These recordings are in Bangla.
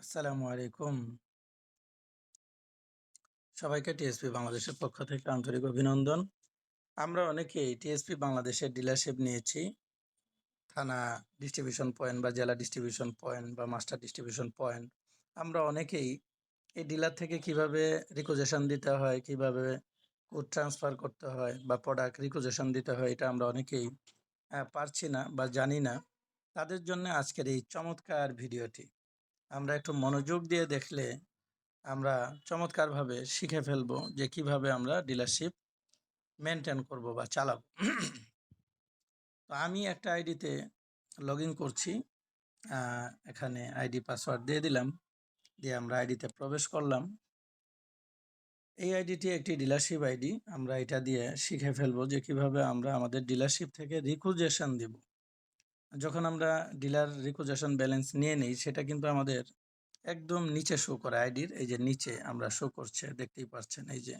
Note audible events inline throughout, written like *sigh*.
আসসালামু আলাইকুম। সবাইকে টিএসপি বাংলাদেশের পক্ষ থেকে আন্তরিক অভিনন্দন। আমরা অনেকেই টিএসপি বাংলাদেশের ডিলারশিপ নিয়েছি। থানা ডিস্ট্রিবিউশন পয়েন্ট বা জেলা ডিস্ট্রিবিউশন পয়েন্ট বা মাস্টার ডিস্ট্রিবিউশন পয়েন্ট। আমরা অনেকেই এই ডিলার থেকে কীভাবে রিকোজেশন দিতে হয়, কীভাবে কোড ট্রান্সফার করতে হয় বা প্রোডাক্ট রিকুইজিশন দিতে হয় এটা আমরা অনেকেই পারছি না বা জানি না। তাদের জন্য আজকের এই চমৎকার ভিডিওটি। আমরা একটু মনোযোগ দিয়ে দেখলে আমরা চমৎকারভাবে শিখে ফেলব যে কীভাবে আমরা ডিলারশিপ মেনটেন করব বা চালাব তো আমি একটা আইডিতে লগইন করছি। এখানে আইডি পাসওয়ার্ড দিয়ে দিলাম। দিয়ে আমরা আইডিতে প্রবেশ করলাম। এই আইডিটি একটি ডিলারশিপ আইডি। আমরা এটা দিয়ে শিখে ফেলব যে কীভাবে আমরা আমাদের ডিলারশিপ থেকে রিকুইজিশন দিব। যখন আমরা ডিলার রিকুইজিশন ব্যালেন্স নিয়ে নেই, সেটা কিন্তু আমাদের একদম নিচে শো করে আইডির এই যে নিচে আমরা শো করছে, দেখতেই পাচ্ছেন এই যে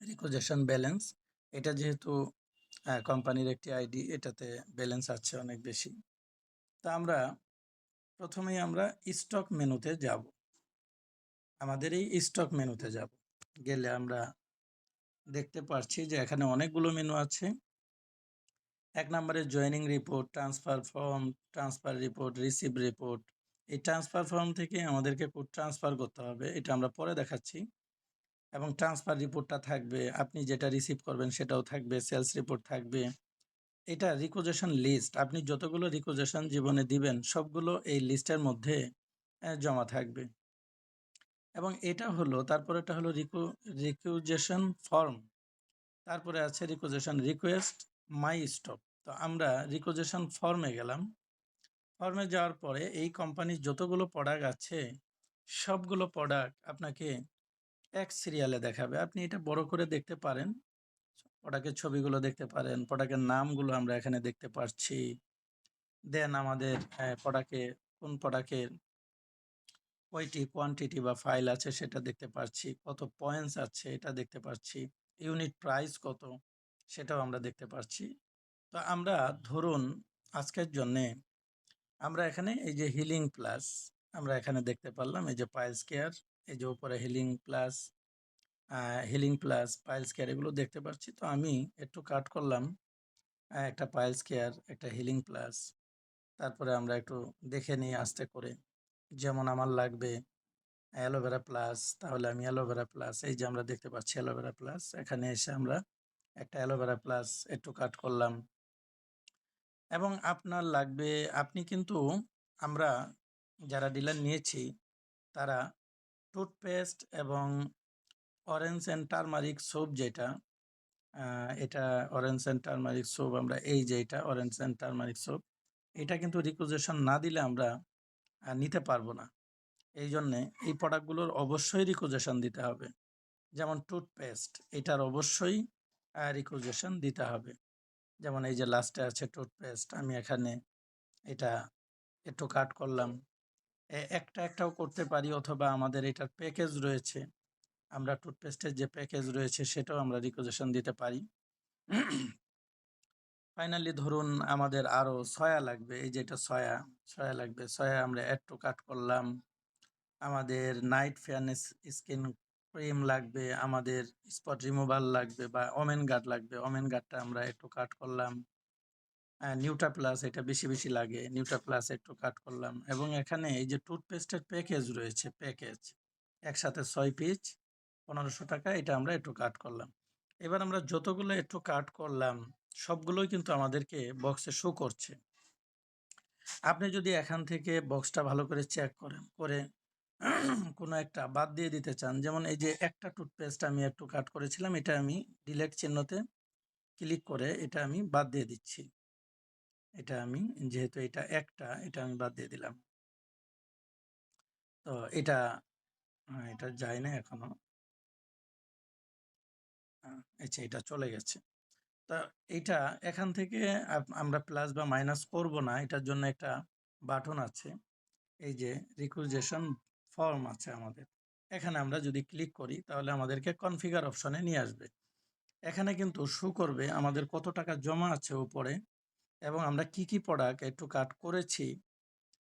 রিকুইজিশন ব্যালেন্স এটা যেহেতু কোম্পানির একটি আইডি এটাতে ব্যালেন্স আছে অনেক বেশি। তা আমরা প্রথমেই আমরা স্টক মেনুতে যাব। আমাদের এই স্টক মেনুতে যাব। গেলে আমরা দেখতে পারছি যে এখানে অনেকগুলো মেনু আছে। ১ নম্বরে joining report, transfer form, transfer report, receive report. এই ট্রান্সফার ফর্ম থেকে আমাদেরকে কোড ট্রান্সফার করতে হবে। এটা আমরা পরে দেখাচ্ছি। এবং ট্রান্সফার রিপোর্টটা থাকবে। আপনি যেটা রিসিভ করবেন সেটাও থাকবে। সেলস রিপোর্ট থাকবে। এটা রিকুইজিশন লিস্ট। আপনি যতগুলো রিকুইজিশন জীবনে দিবেন সবগুলো এই লিস্টের মধ্যে জমা থাকবে। এবং এটা হলো তারপরে এটা হলো রিকু রিকুইজিশন ফর্ম। তারপরে আছে রিকুইজিশন রিকোয়েস্ট, মাই স্টক। তো আমরা রিকোজেশন ফর্মে গেলাম। ফর্মে যাওয়ার পরে এই কোম্পানির যতগুলো প্রোডাক্ট আছে, সবগুলো প্রোডাক্ট আপনাকে এক সিরিয়ালে দেখাবে। আপনি এটা বড় করে দেখতে পারেন। প্রোডাক্টের ছবিগুলো দেখতে পারেন। প্রোডাক্টের নামগুলো আমরা এখানে দেখতে পারছি। দেন আমাদের অ্যা প্রোডাক্টে কোন প্রোডাক্টের কয়টি কোয়ান্টিটি বা ফাইল আছে সেটা দেখতে পারছি। কত পয়েন্টস আছে এটা দেখতে পারছি। ইউনিট প্রাইস কত সেটাও আমরা দেখতে পারছি। তো আমরা ধরুন আজকের জন্যে আমরা এখানে এই যে হিলিং প্লাস আমরা এখানে দেখতে পারলাম এই যে পাইলস কেয়ার, এই যে উপরে healing plus, healing plus, piles care এগুলো দেখতে পাচ্ছি। তো আমি একটু কাট করলাম। একটা পাইলস কেয়ার, একটা হিলিং প্লাস। তারপরে আমরা একটু দেখে নিই আস্তে করে। যেমন আমার লাগবে অ্যালোভেরা প্লাস তাহলে আমি অ্যালোভেরা প্লাস এই যে আমরা দেখতে পাচ্ছি অ্যালোভেরা প্লাস। এখানে এসে আমরা একটা অ্যালোভেরা প্লাস একটু কাট করলাম। এবং আপনার লাগবে, আপনি কিন্তু আমরা যারা ডিলার নিয়েছি, তারা টুথপেস্ট এবং অরেঞ্জ অ্যান্ড টার্মারিক সোপ যেটা এটা অরেঞ্জ অ্যান্ড টার্মারিক সোপ, আমরা এই যে এটা অরেঞ্জ অ্যান্ড টার্মারিক সোপ, এটা কিন্তু রিকুইজিশন না দিলে আমরা নিতে পারব না। এই জন্যে এই প্রোডাক্টগুলোর অবশ্যই রিকুইজিশন দিতে হবে। যেমন টুথপেস্ট, এটার অবশ্যই রিকুইজিশন দিতে হবে। যেমন এই যে লাস্টে আছে টুথপেস্ট আমি এখানে এটা একটু কাট করলাম। একটা, একটাও করতে পারি অথবা আমাদের এটার প্যাকেজ রয়েছে। আমরা টুথপেস্টের যে প্যাকেজ রয়েছে সেটাও আমরা রিকুইজিশন দিতে পারি। ফাইনালি ধরুন আমাদের আরও সয়া লাগবে। এই যে এটা সয়া, সয়া লাগবে। সয়া আমরা একটু কাট করলাম। আমাদের নাইট ফেয়ারনেস স্কিন ক্রিম লাগবে, আমাদের স্পট রিমুভাল লাগবে বা ওমেন গার্ড লাগবে। ওমেন গার্ডটা আমরা একটু কাট করলাম। আ নিউট্রা প্লাস এটা বেশি, বেশি লাগে। নিউটা প্লাস একটু কাট করলাম এবং এখানে এই যে টুথপেস্টের প্যাকেজ রয়েছে, প্যাকেজ। একসাথে ৬ পিস ৳১৫০০ এটা আমরা একটু কাট করলাম। এবার আমরা যতগুলো একটু কাট করলাম সবগুলোই কিন্তু আমাদেরকে বক্সে শো করছে। আপনি যদি এখান থেকে বক্সটা ভালো করে চেক করেন, করে *clears throat* কোনো একটা বাদ দিয়ে দিতে চান যেমন এই যে একটা টুথপেস্ট আমি একটু কাট করেছিলাম, এটা আমি ডিলিট চিহ্নতে ক্লিক করে এটা আমি বাদ দিয়ে দিচ্ছি। এটা আমি যেহেতু এটা একটা, এটা আমি বাদ দিয়ে দিলাম। তো এটা এটা যায় না এখনও। আচ্ছা এটা চলে গেছে। তা এইটা এখান থেকে আমরা প্লাস বা মাইনাস করব না। এটার জন্য একটা বাটন আছে। এই যে রিকুইজিশন ফর্ম আছে আমাদের। এখানে আমরা যদি ক্লিক করি তাহলে আমাদেরকে কনফিগার অপশনে নিয়ে আসবে। এখানে কিন্তু শো করবে আমাদের কত টাকা জমা আছে উপরে এবং আমরা কি, কি প্রোডাক্ট একটু কাট করেছি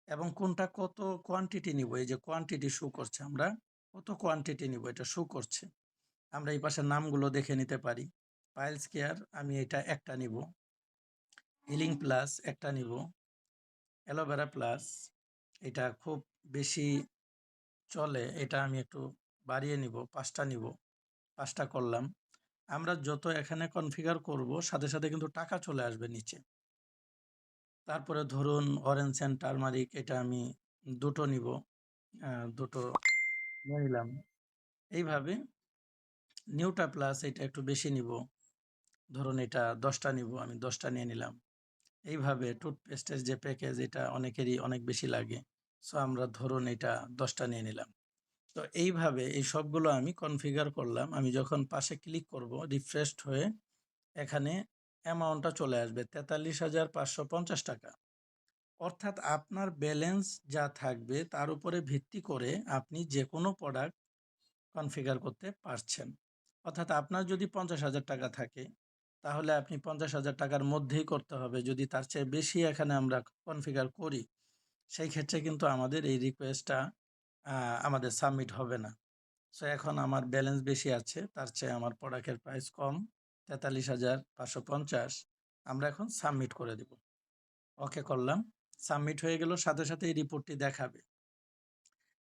এবং কোনটা কত কোয়ান্টিটি নিব। এই যে কোয়ান্টিটি শো করছে আমরা কত কোয়ান্টিটি নিব এটা শো করছে। আমরা এই পাশের নামগুলো দেখে নিতে পারি। পাইলস কেয়ার আমি এটা একটা নিব। হিলিং প্লাস একটা নিব। অ্যালোভেরা প্লাস এটা খুব বেশি চলে, এটা আমি একটু বাড়িয়ে নিব, পাঁচটা নিব, পাঁচটা করলাম। আমরা যত এখানে কনফিগার করব, সাথে সাথে কিন্তু টাকা চলে আসবে নিচে। তারপরে ধরুন অরেঞ্জ অ্যান্ড টারমারিক এটা আমি দুটো নিব দুটো নিলাম। এইভাবে নিউটা প্লাস এটা একটু বেশি নিব, ধরুন এটা দশটা নিব, আমি দশটা নিয়ে নিলাম। এইভাবে টুথপেস্টের যে প্যাকেজ এটা অনেকেরই অনেক বেশি লাগে। সো আমরা ধরুন এটা দশটা নিয়ে নিলাম। তো এইভাবে এই সবগুলো আমি কনফিগার করলাম। আমি যখন পাশে ক্লিক করব রিফ্রেশড হয়ে এখানে অ্যামাউন্টটা চলে আসবে তেতাল্লিশ হাজার পাঁচশো পঞ্চাশ টাকা। অর্থাৎ আপনার ব্যালেন্স যা থাকবে তার উপরে ভিত্তি করে আপনি যে কোনো প্রোডাক্ট কনফিগার করতে পারছেন। অর্থাৎ আপনার যদি পঞ্চাশ হাজার টাকা থাকে, তাহলে আপনি পঞ্চাশ হাজার টাকার মধ্যেই করতে হবে। যদি তার চেয়ে বেশি এখানে আমরা কনফিগার করি সেই ক্ষেত্রে কিন্তু আমাদের এই রিকোয়েস্টটা আমাদের সাবমিট হবে না। সো এখন আমার ব্যালেন্স বেশি আছে, তার চেয়ে আমার প্রোডাক্টের প্রাইস কম, তেতাল্লিশ হাজার পাঁচশো পঞ্চাশ, আমরা এখন সাবমিট করে দেব। ওকে করলাম। সাবমিট হয়ে গেল, সাথে সাথে এই রিপোর্টটি দেখাবে।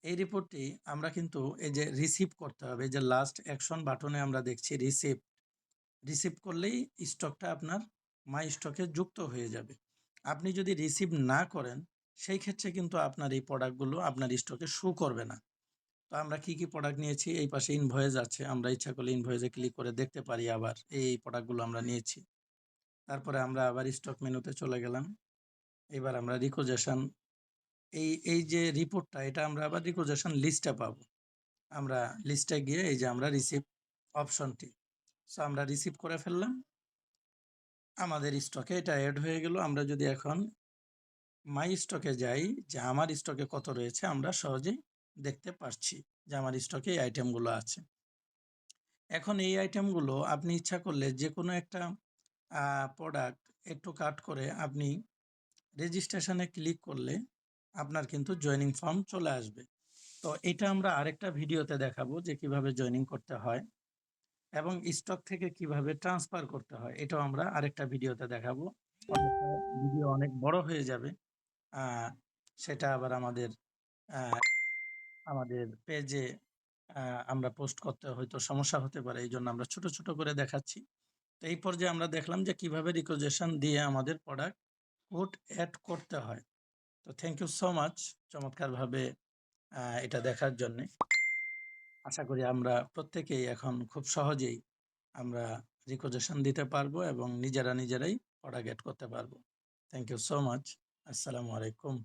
এই রিপোর্টটি আমরা কিন্তু এই যে রিসিভ করতে হবে, এই যে লাস্ট অ্যাকশন বাটনে আমরা দেখছি রিসিভ রিসিভ করলেই স্টকটা আপনার মাই স্টকে যুক্ত হয়ে যাবে। আপনি যদি রিসিভ না করেন সেই ক্ষেত্রে কিন্তু আপনার এই প্রোডাক্টগুলো আপনার স্টকে শো করবে না। তো আমরা কি কি প্রোডাক্ট নিয়েছি? এই পাশে ইনভয়েস আছে। আমরা ইচ্ছা করলে ইনভয়েসে ক্লিক করে দেখতে পারি আবার এই প্রোডাক্টগুলো আমরা নিয়েছি। তারপরে আমরা আবার স্টক মেনুতে চলে গেলাম। এবার আমরা রিকোজেশন এই এই যে রিপোর্টটা এটা আমরা আবার রিকোজেশন লিস্টে পাবো। আমরা লিস্টে গিয়ে এই যে আমরা রিসিভ অপশনটি সো আমরা রিসিভ করে ফেললাম। আমাদের স্টকে এটা অ্যাড হয়ে গেল। আমরা যদি এখন মাই স্টকে যাই, যে আমার স্টকে কত রয়েছে, আমরা সহজেই দেখতে পারছি যে আমার স্টকে এই আইটেমগুলো আছে। এখন এই আইটেমগুলো আপনি ইচ্ছা করলে যে কোনো একটা প্রোডাক্ট একটু কাট করে আপনি রেজিস্ট্রেশনে ক্লিক করলে আপনার কিন্তু জয়নিং ফর্ম চলে আসবে। তো এটা আমরা আরেকটা ভিডিওতে দেখাবো যে কীভাবে জয়নিং করতে হয় এবং স্টক থেকে কীভাবে ট্রান্সফার করতে হয়, এটাও আমরা আরেকটা ভিডিওতে দেখাবো। ভিডিও অনেক বড় হয়ে যাবে। সেটা আবার আমাদের আমাদের পেজে আমরা পোস্ট করতে হয়তো সমস্যা হতে পারে এই জন্য আমরা ছোট ছোট করে দেখাচ্ছি। তো এই পর্যায়ে আমরা দেখলাম যে কীভাবে রিকোজেশন দিয়ে আমাদের প্রোডাক্ট কোড অ্যাড করতে হয়। তো থ্যাংক ইউ সো মাচ চমৎকারভাবে এটা দেখার জন্যে। আশা করি আমরা প্রত্যেকেই এখন খুব সহজেই আমরা রিকোজেশন দিতে পারব এবং নিজেরা নিজেরাই প্রোডাক্ট অ্যাড করতে পারব। থ্যাংক ইউ সো মাচ আসসালামু আলাইকুম।